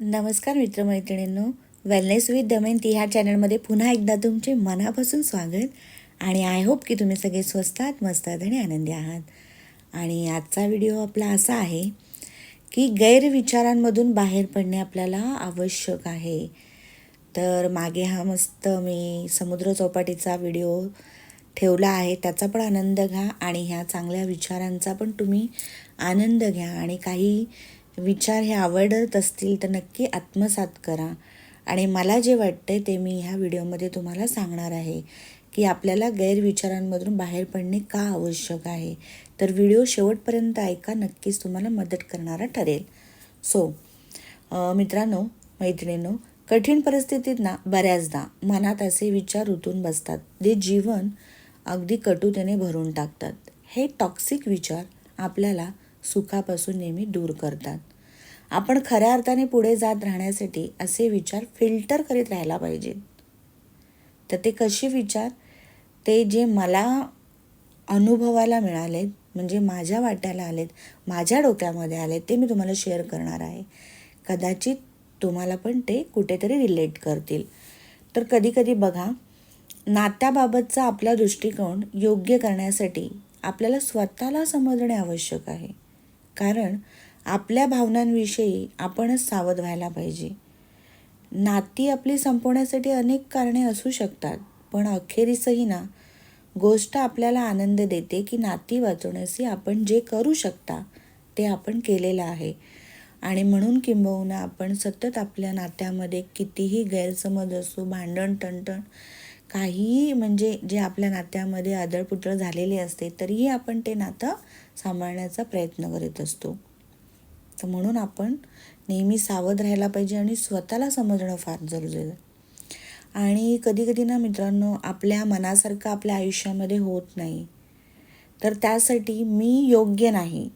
नमस्कार मित्रमैत्रिणींनो. Wellness with Damayanti ह्या चॅनलमध्ये पुन्हा एकदा तुमचे मनापासून स्वागत आणि आय होप की तुम्ही सगळे स्वस्त आहात मस्त आहात आणि आनंदी आहात. आणि आजचा व्हिडिओ आपला असा आहे की गैरविचारांमधून बाहेर पडणे आपल्याला आवश्यक आहे. तर मागे हा मस्त मी समुद्र चौपाटीचा व्हिडिओ ठेवला आहे त्याचा पण आनंद घ्या आणि ह्या चांगल्या विचारांचा पण तुम्ही आनंद घ्या. आणि काही विचार हे आवडत असतील तर नक्की आत्मसात करा. आणि मला जे वाटतं ते मी ह्या व्हिडिओमध्ये तुम्हाला सांगणार आहे की आपल्याला गैरविचारांमधून बाहेर पडणे का आवश्यक आहे? तर व्हिडिओ शेवटपर्यंत ऐका नक्कीच तुम्हाला मदत करणारा ठरेल. सो मित्रांनो मैत्रिणींनो कठीण परिस्थितीत ना बऱ्याचदा मनात असे विचार रुतून बसतात जे जीवन अगदी कटुतेने भरून टाकतात. हे टॉक्सिक विचार आपल्याला सुखापासून नेहमी दूर करतात. आपण खऱ्या अर्थाने पुढे जात राहण्यासाठी असे विचार फिल्टर करीत राहायला पाहिजेत. तर ते कसे विचार? ते जे मला अनुभवायला मिळालेत म्हणजे माझ्या वाट्याला आलेत माझ्या डोक्यामध्ये आलेत ते मी तुम्हाला शेअर करणार आहे. कदाचित तुम्हाला पण ते कुठेतरी रिलेट करतील. तर कधीकधी बघा नात्याबाबतचा आपला दृष्टिकोन योग्य करण्यासाठी आपल्याला स्वतःला समजणे आवश्यक आहे. कारण आपल्या भावनांविषयी आपणच सावध व्हायला पाहिजे. नाती आपली संपवण्यासाठी अनेक कारणे असू शकतात पण अखेरीसही ना गोष्ट आपल्याला आनंद देते की नाती वाचवण्याशी आपण जे करू शकता ते आपण केलेलं आहे. आणि म्हणून किंबहुना आपण सतत आपल्या नात्यामध्ये कितीही गैरसमज असो भांडण टणटण काहीही म्हणजे जे आपल्या नात्यामध्ये आदळपुतळ झालेले असते तरीही आपण ते नातं सांभाळण्याचा प्रयत्न करीत असतो. तर म्हणून आपण नेहमी सावध राहायला पाहिजे आणि स्वतःला समजणं फार जरुरी आहे. आणि कधी कधी ना मित्रांनो आपल्या मनासारखं आपल्या आयुष्यामध्ये होत नाही. तर त्यासाठी मी योग्य नाही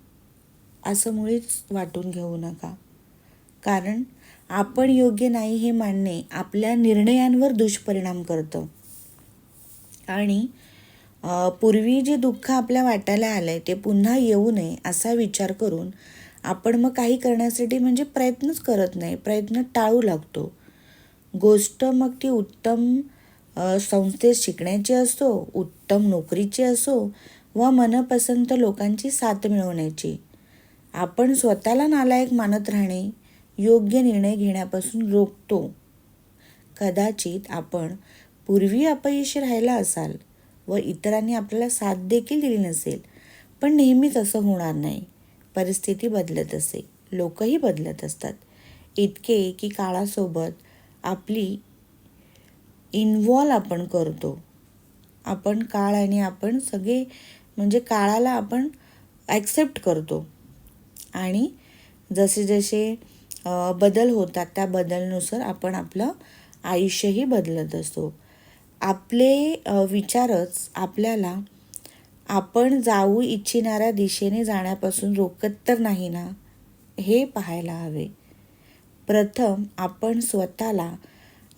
असं मुळीच वाटून घेऊ नका. कारण आपण योग्य नाही हे मानणे आपल्या निर्णयांवर दुष्परिणाम करतं. आणि पूर्वी जे दुःख आपल्या वाट्याला आलं आहे ते पुन्हा येऊ नये असा विचार करून आपण मग काही करण्यासाठी म्हणजे प्रयत्नच करत नाही प्रयत्न टाळू लागतो. गोष्ट मग ती उत्तम संस्थेत शिकण्याची असो उत्तम नोकरीची असो व मनपसंत लोकांची साथ मिळवण्याची. आपण स्वतःला नालायक मानत राहणे योग्य निर्णय घेण्यापासून रोखतो. कदाचित आपण पूर्वी अपयशी राहिला असाल व इतरांनी आपल्याला साथ देखील दिली नसेल पण नेहमीच असं होणार नाही. परिस्थिती बदलत असे. लोकही बदलत असतात. इतके की काळासोबत आपली इन्व्हॉल्व आपण करतो. आपण काळ आणि आपण सगळे म्हणजे काळाला आपण ॲक्सेप्ट करतो. आणि जसे जसे बदल होतात त्या बदलनुसार आपण आपलं आयुष्यही बदलत असतो. आपले विचारच आपल्याला आपण जाऊ इच्छिणाऱ्या दिशेने जाण्यापासून रोखत तर नाही ना हे पाहायला हवे. प्रथम आपण स्वतःला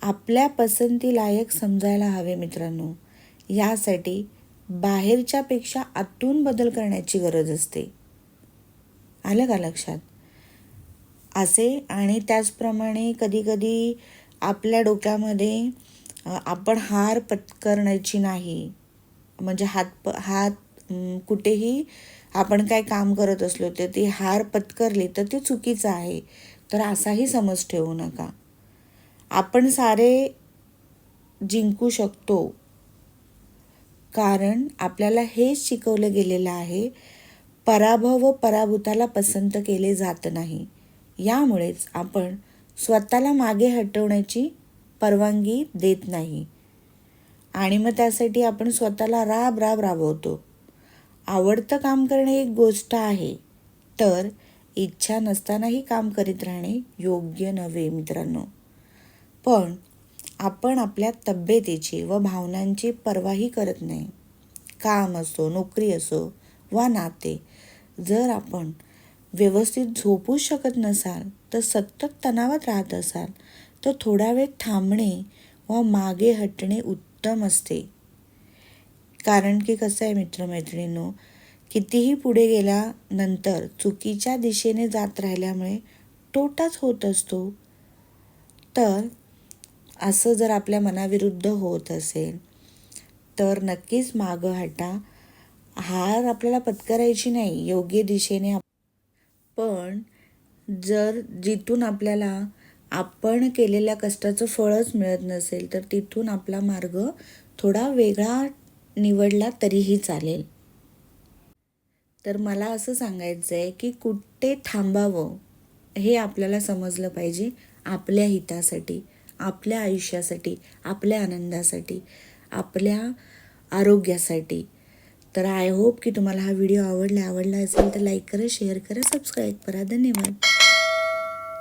आपल्या पसंतीलायक समजायला हवे मित्रांनो. यासाठी बाहेरच्यापेक्षा आतून बदल करण्याची गरज असते. आलं का लक्षात? असे आणि त्याचप्रमाणे कधीकधी आपल्या डोक्यामध्ये आपण हार पत्करण्याची नाही. म्हणजे हात हात कुठेही आपण काय काम करत असलो तर ती हार पत्करली तर ते चुकीचं आहे. तर असाही समज ठेवू नका. आपण सारे जिंकू शकतो. कारण आपल्याला हेच शिकवलं गेलेलं आहे पराभव व पराभूताला पसंत केले जात नाही. यामुळेच आपण स्वतःला मागे हटवण्याची परवानगी देत नाही. आणि मग त्यासाठी आपण स्वतःला राब राब राबवतो. आवडतं काम करणे एक गोष्ट आहे. तर इच्छा नसतानाही काम करीत राहणे योग्य नव्हे मित्रांनो. पण आपण आपल्या तब्येतीची व भावनांची पर्वाही करत नाही. काम असो नोकरी असो वा नाते जर आपण व्यवस्थित झोपू शकत नसाल तर सतत तणावात राहत असाल तर थोडा वेळ थांबणे व मागे हटणे उत्तम असते. कारण की कसं आहे मित्रमैत्रिणींनो कितीही पुढे गेल्यानंतर चुकीच्या दिशेने जात राहिल्यामुळे तोटाच होत असतो. तर असं जर आपल्या मनाविरुद्ध होत असेल तर नक्कीच मागं हटा. हार आपल्याला पत्करायची नाही योग्य दिशेने पण जर जिथून आपल्याला आपण केलेल्या कष्टाचं फळच मिळत नसेल तर तिथून आपला मार्ग थोडा वेगळा निवडला तरीही चालेल. तर मला असं सांगायचं आहे की कुठे थांबावं हे आपल्याला समजलं पाहिजे आपल्या हितासाठी आपल्या आयुष्यासाठी आपल्या आनंदासाठी आपल्या आरोग्यासाठी. तर आय होप की तुम्हाला हा व्हिडिओ आवडला. आवडला असेल तर लाईक करा शेअर करा सबस्क्राईब करा. धन्यवाद.